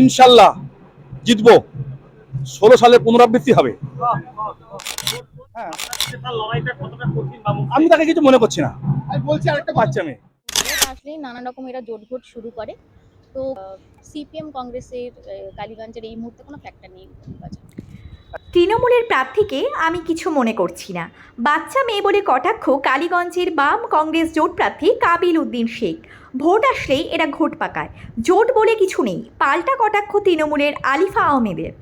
ইনশাল্লাহ জিতবো। ষোলো সালে পুনরাবৃত্তি হবে। আমি তাকে কিছু মনে করছি না। আমি বলছি আরেকটা বাচ্চা মেয়ে। আসলে নানা রকম এরা জোটভোট শুরু করে। তো সিপিএম কংগ্রেসের কালীগঞ্জের এই মুহূর্তে কোনো ফ্যাক্টর নেই। নির্বাচন তৃণমূলের প্রার্থীকে আমি কিছু মনে করছি না। বাচ্চা মেয়ে বলে কটাক্ষ কালীগঞ্জের বাম কংগ্রেস জোট প্রার্থী কাবিল উদ্দিন শেখ। ভোট আসলেই এরা ঘোট পাকায়। জোট বলে কিছু নেই, পাল্টা কটাক্ষ তৃণমূলের আলিফা আহমেদের।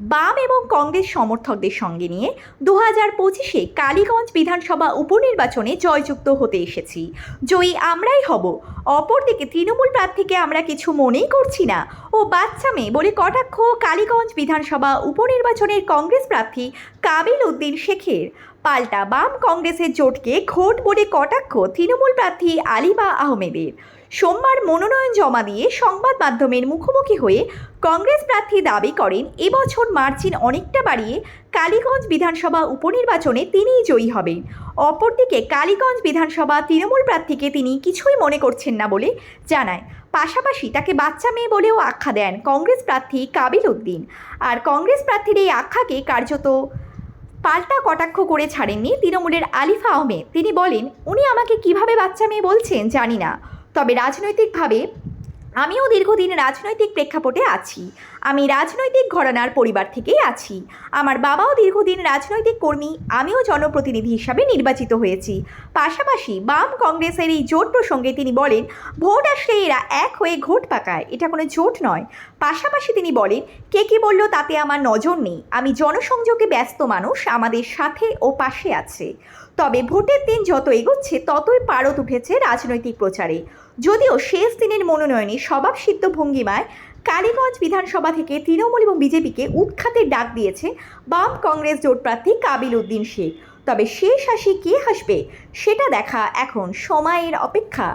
বাম এবং কংগ্রেস সমর্থকদের সঙ্গে নিয়ে দু হাজার পঁচিশে কালীগঞ্জ বিধানসভা উপনির্বাচনে জয়যুক্ত হতে এসেছি। জয়ী আমরাই হব। অপরদিকে তৃণমূল প্রার্থীকে আমরা কিছু মনেই করছি না ও বাচ্চা মেয়ে বলে কটাক্ষ কালীগঞ্জ বিধানসভা উপনির্বাচনের কংগ্রেস প্রার্থী কাবিল উদ্দিন শেখের। পাল্টা বাম কংগ্রেসের জোটকে খোট বলে কটাক্ষ তৃণমূল প্রার্থী আলিবা আহমেদের। সোমবার মনোনয়ন জমা দিয়ে সংবাদ মাধ্যমের মুখোমুখি হয়ে কংগ্রেস প্রার্থী দাবি করেন, এবছর মার্জিন অনেকটা বাড়িয়ে কালীগঞ্জ বিধানসভা উপনির্বাচনে তিনিই জয়ী হবেন। অপরদিকে কালীগঞ্জ বিধানসভা তৃণমূল প্রার্থীকে তিনি কিছুই মনে করছেন না বলে জানায়। পাশাপাশি তাকে বাচ্চা মেয়ে বলেও আখ্যা দেন কংগ্রেস প্রার্থী কাবিল উদ্দিন। আর কংগ্রেস প্রার্থীর এই আখ্যাকে কার্যত পাল্টা কটাক্ষ করে ছাড়েননি তৃণমূলের আলিফা আহমেদ। তিনি বলেন, উনি আমাকে কীভাবে বাচ্চা মেয়ে বলছেন জানি না। তবে রাজনৈতিকভাবে আমিও দীর্ঘদিন রাজনৈতিক প্রেক্ষাপটে আছি। আমি রাজনৈতিক ঘরানার পরিবার থেকেই আছি। আমার বাবাও দীর্ঘদিন রাজনৈতিক কর্মী, আমিও জনপ্রতিনিধি হিসাবে নির্বাচিত হয়েছি। পাশাপাশি বাম কংগ্রেসের এই জোট প্রসঙ্গে তিনি বলেন, ভোট আসলে এরা এক হয়ে ঘোট পাকায়, এটা কোনো জোট নয়। পাশাপাশি তিনি বলেন, কে কি বলল তাতে আমার নজর নেই। আমি জনসংযোগে ব্যস্ত মানুষ, আমাদের সাথে ও পাশে আছে। তবে ভোটের দিন যত এগোচ্ছে, ততই পারত উঠেছে রাজনৈতিক প্রচারে। যদিও শেষ দিনের মনোনয়নে স্বভাবসিদ্ধ ভঙ্গিমায় কালীগঞ্জ বিধানসভা থেকে তৃণমূল এবং বিজেপিকে উৎখাতের ডাক দিয়েছে বাম কংগ্রেস জোট প্রার্থী কাবিল উদ্দিন শেখ। তবে শেষ হাসি কে হাসবে সেটা দেখা এখন সময়ের অপেক্ষা।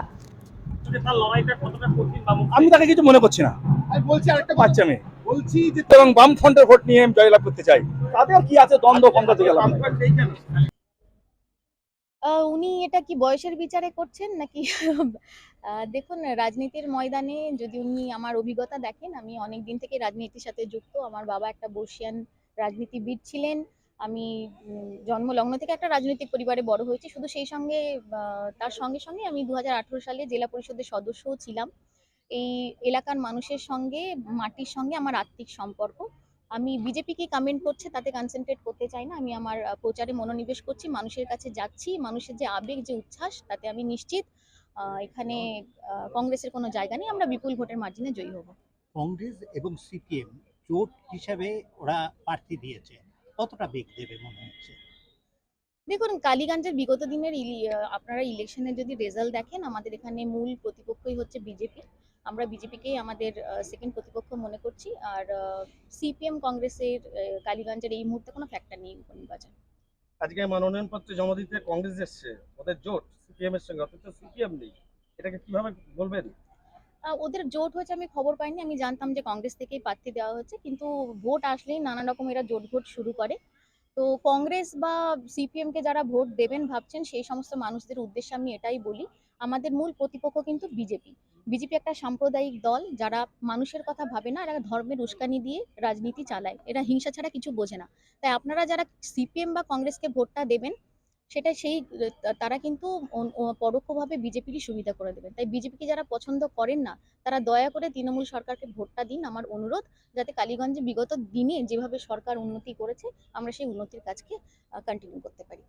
আমি তাকে কিছু মনে করছি না। আমি বলছি আরেকটা বাচ্চা মেয়ে। বলছি যে এবং বাম ফ্রন্টের ভোট নিয়ে আমি জয়লাভ করতে চাই। তাদের কি আছে? দ্বন্দ্ব থেকে উনি এটা কি বয়সের বিচারে করছেন নাকি? দেখুন, রাজনীতির ময়দানে যদি উনি আমার অভিজ্ঞতা দেখেন, আমি অনেক দিন থেকে রাজনীতির সাথে যুক্ত। আমার বাবা একটা বর্ষিয়ান রাজনীতিবিদ ছিলেন। আমি জন্মলগ্ন থেকে একটা রাজনৈতিক পরিবারে বড় হয়েছি। শুধু সেই সঙ্গে তার সঙ্গে সঙ্গে আমি দু হাজার আঠারো সালে জেলা পরিষদের সদস্যও ছিলাম। এই এলাকার মানুষের সঙ্গে, মাটির সঙ্গে আমার আত্মিক সম্পর্ক। আমি বিজেপি কি কমেন্ট করছে তাতে কনসেন্ট্রেট করতে চাই না। আমি আমার প্রচারে মনোনিবেশ করছি মানুষের কাছে যাচ্ছি মানুষের যে আবেগ যে উচ্ছ্বাস তাতে আমি নিশ্চিত এখানে কংগ্রেসের কোনো জায়গা নেই। আমরা বিপুল ভোটের মার্জিনে জয়ী হব। কংগ্রেস এবং সিপিএম জোট হিসাবে ওরা প্রার্থী দিয়েছে। কতটা বেগ দেবে মনে হচ্ছে? দেখুন কালীগঞ্জের বিগত দিনের আপনারা ইলেকশনের যদি রেজাল্ট দেখেন আমাদের এখানে মূল প্রতিপক্ষই হচ্ছে বিজেপি আমরা বিজেপিকেই আমাদের সেকেন্ড প্রতিপক্ষ মনে করছি। আর সিপিএম কংগ্রেসের কালীগঞ্জের এই মুহূর্তে কোনো ফ্যাক্টর নেই উপনির্বাচন আজকে মনোনয়ন পত্র জমা দিতে কংগ্রেস এসছে। ওদের জোট সিপিএম এর সঙ্গে অথচ সিপিএম নেই। এটাকে কীভাবে বলবেন? ওদের জোট হয়েছে আমি খবর পাইনি। আমি জানতাম যে কংগ্রেস থেকেই প্রার্থী দেওয়া হচ্ছে। কিন্তু ভোট আসলেই নানা রকম এরা জোট ভোট শুরু করে। তো কংগ্রেস বা সিপিএম কে যারা ভোট দেবেন ভাবছেন, সেই সমস্ত মানুষদের উদ্দেশ্যে আমি এটাই বলি, আমাদের মূল প্রতিপক্ষ কিন্তু বিজেপি। বিজেপি একটা সাম্প্রদায়িক দল, যারা মানুষের কথা ভাবে না, এরা ধর্মের উস্কানি দিয়ে রাজনীতি চালায়। এরা হিংসা ছাড়া কিছু বোঝে না। তাই আপনারা যারা সিপিএম বা কংগ্রেসকে ভোটটা দেবেন সেটা সেই, তারা কিন্তু পরোক্ষভাবে বিজেপিরই সুবিধা করে দেবেন। তাই বিজেপিকে যারা পছন্দ করেন না, তারা দয়া করে তৃণমূল সরকারকে ভোটটা দিন আমার অনুরোধ, যাতে কালীগঞ্জে বিগত দিনে যেভাবে সরকার উন্নতি করেছে, আমরা সেই উন্নতির কাজকে কন্টিনিউ করতে পারি।